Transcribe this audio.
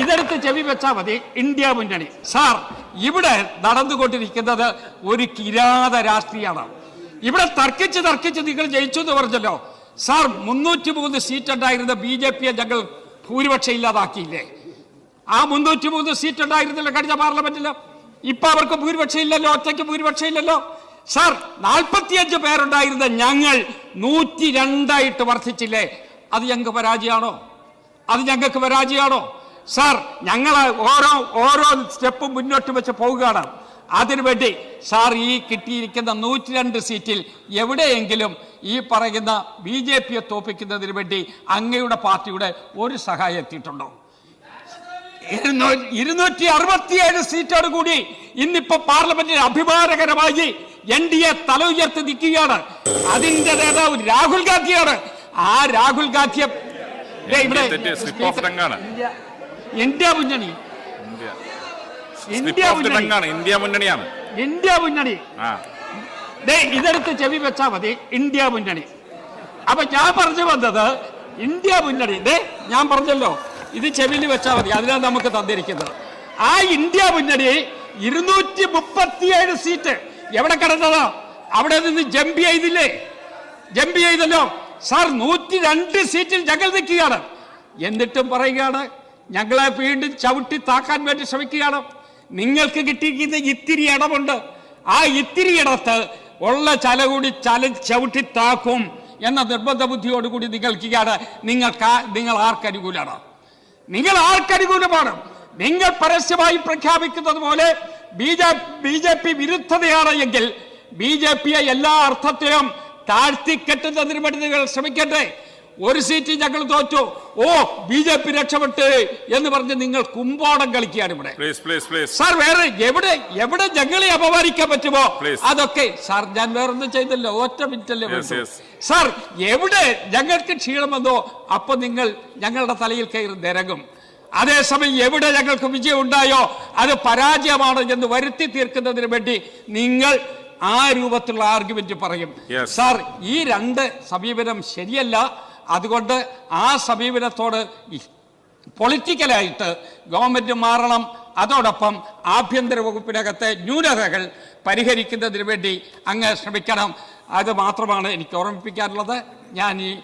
ഇതെടുത്ത് ചെവി വെച്ചാൽ മതി. ഇന്ത്യ മുന്നണി. സാർ ഇവിടെ നടന്നുകൊണ്ടിരിക്കുന്നത് ഒരു കിരാത രാഷ്ട്രീയമാണ് ഇവിടെ തർക്കിച്ച് തർക്കിച്ച് നിങ്ങൾ ജയിച്ചു എന്ന് പറഞ്ഞല്ലോ. സാർ മുന്നൂറ്റി മൂന്ന് സീറ്റ് ഉണ്ടായിരുന്ന ബി ജെ പിയെ ഞങ്ങൾ ഭൂരിപക്ഷം ഇല്ലാതാക്കിയില്ലേ? ആ മുന്നൂറ്റി മൂന്ന് സീറ്റ് ഉണ്ടായിരുന്നില്ല കഴിഞ്ഞ പാർലമെന്റിൽ. ഇപ്പൊ അവർക്ക് ഭൂരിപക്ഷം ഇല്ലല്ലോ ഒറ്റയ്ക്ക് ഭൂരിപക്ഷം ഇല്ലല്ലോ. സാർ നാൽപ്പത്തിയഞ്ച് പേരുണ്ടായിരുന്ന ഞങ്ങൾ നൂറ്റി രണ്ടായിട്ട് വർദ്ധിച്ചില്ലേ? അത് ഞങ്ങൾക്ക് പരാജയമാണോ? അത് ഞങ്ങൾക്ക് പരാജയമാണോ? സാർ ഞങ്ങൾ ഓരോ ഓരോ സ്റ്റെപ്പും മുന്നോട്ട് വെച്ച് പോവുകയാണ്. അതിനുവേണ്ടി സാർ ഈ കിട്ടിയിരിക്കുന്ന നൂറ്റി രണ്ട് സീറ്റിൽ എവിടെയെങ്കിലും ഈ പറയുന്ന ബി ജെ പിയെ തോപ്പിക്കുന്നതിന് വേണ്ടി അങ്ങയുടെ പാർട്ടിയുടെ ഒരു സഹായം എത്തിയിട്ടുണ്ടോ? ഇരുന്നൂ- ഇരുന്നൂറ്റി അറുപത്തിയേഴ് സീറ്റോട് കൂടി ഇന്നിപ്പോ പാർലമെന്റിൽ അഭിമാനകരമായി എൻ ഡി എ തല ഉയർത്തി നിൽക്കുകയാണ്. അതിന്റെ നേതാവ് രാഹുൽ ഗാന്ധിയാണ്. ആ രാഹുൽ ഗാന്ധിയെ ദേ ഇവിടെ ഇന്ത്യ മുന്നണി. ഇന്ത്യ. ഇന്ത്യ മുന്നണി. ഇന്ത്യ മുന്നണിയാണ്. ഇന്ത്യ മുന്നണി. ഇതെടുത്ത് ചെവി വെച്ചാ മതി. ഇന്ത്യ മുന്നണി. അപ്പൊ ഞാൻ പറഞ്ഞു വന്നത് ഇന്ത്യ മുന്നണി. ഡേ ഞാൻ പറഞ്ഞല്ലോ. ഇത് ചെവിയിൽ വെച്ചാൽ മതി. അതിനാണ് നമുക്ക് തന്നിരിക്കുന്നത്. ആ ഇന്ത്യ മുന്നണി ഇരുന്നൂറ്റി മുപ്പത്തിയേഴ് സീറ്റ്. എവിടെ കിടന്നതാ? അവിടെ നിന്ന് ജമ്പ് ചെയ്തില്ലേ? ജമ്പ് ചെയ്തല്ലോ. സാർ നൂറ്റി രണ്ട് സീറ്റിൽ ഞങ്ങൾ നിൽക്കുകയാണ്. എന്നിട്ടും പറയുകയാണ് ഞങ്ങളെ വീണ്ടും ചവിട്ടി താക്കാൻ വേണ്ടി ശ്രമിക്കുകയാണ്. നിങ്ങൾക്ക് കിട്ടിയിരിക്കുന്ന ഇത്തിരി ഇടമുണ്ട്. ആ ഇത്തിരി ഇടത്ത് ഉള്ള ചല കൂടി ചല ചവിട്ടി താക്കും എന്ന നിർബന്ധ ബുദ്ധിയോടുകൂടി നിങ്ങൾക്കാണ് നിങ്ങൾക്ക് നിങ്ങൾ ആർക്കനുകൂലമാണ് നിങ്ങൾ ആർക്കനുകൂലമാണ് നിങ്ങൾ പരസ്യമായി പ്രഖ്യാപിക്കുന്നത് പോലെ B J B J P വിരുദ്ധതയാണ് എങ്കിൽ ബി ജെ പിയെ എല്ലാ അർത്ഥത്തിലും താഴ്ത്തിക്കെട്ടുന്നതിന് വേണ്ടി നിങ്ങൾ ശ്രമിക്കട്ടെ. ഒരു സീറ്റ് ഞങ്ങൾ തോറ്റു. ഓ ബി ജെ പി രക്ഷപ്പെട്ട് എന്ന് പറഞ്ഞ് നിങ്ങൾ കുമ്പോടം കളിക്കുകയാണ് ഇവിടെ. സാർ വേറെ എവിടെ എവിടെ ഞങ്ങളെ അപമാനിക്കാൻ പറ്റുമോ? അതൊക്കെ സാർ ഞാൻ വേറൊന്നും ചെയ്തല്ലോ. ഒറ്റ മിനിറ്റല്ലേ സർ എവിടെ ഞങ്ങൾക്ക് ക്ഷീണം വന്നോ അപ്പൊ നിങ്ങൾ ഞങ്ങളുടെ തലയിൽ കയറി നിരങ്ങും. അതേസമയം എവിടെ ഞങ്ങൾക്ക് വിജയം ഉണ്ടായോ അത് പരാജയമാണ് എന്ന് വരുത്തി തീർക്കുന്നതിന് വേണ്ടി നിങ്ങൾ ആ രൂപത്തിലുള്ള ആർഗ്യുമെന്റ് പറയും. സാർ ഈ രണ്ട് സമീപനം ശരിയല്ല. അതുകൊണ്ട് ആ സമീപനത്തോട് പൊളിറ്റിക്കലായിട്ട് ഗവൺമെന്റ് മാറണം. അതോടൊപ്പം ആഭ്യന്തര വകുപ്പിനകത്തെ ന്യൂനതകൾ പരിഹരിക്കുന്നതിന് വേണ്ടി അങ്ങ് ശ്രമിക്കണം. അത് മാത്രമാണ് എനിക്ക് ഓർമ്മിപ്പിക്കാനുള്ളത്. ഞാൻ ഈ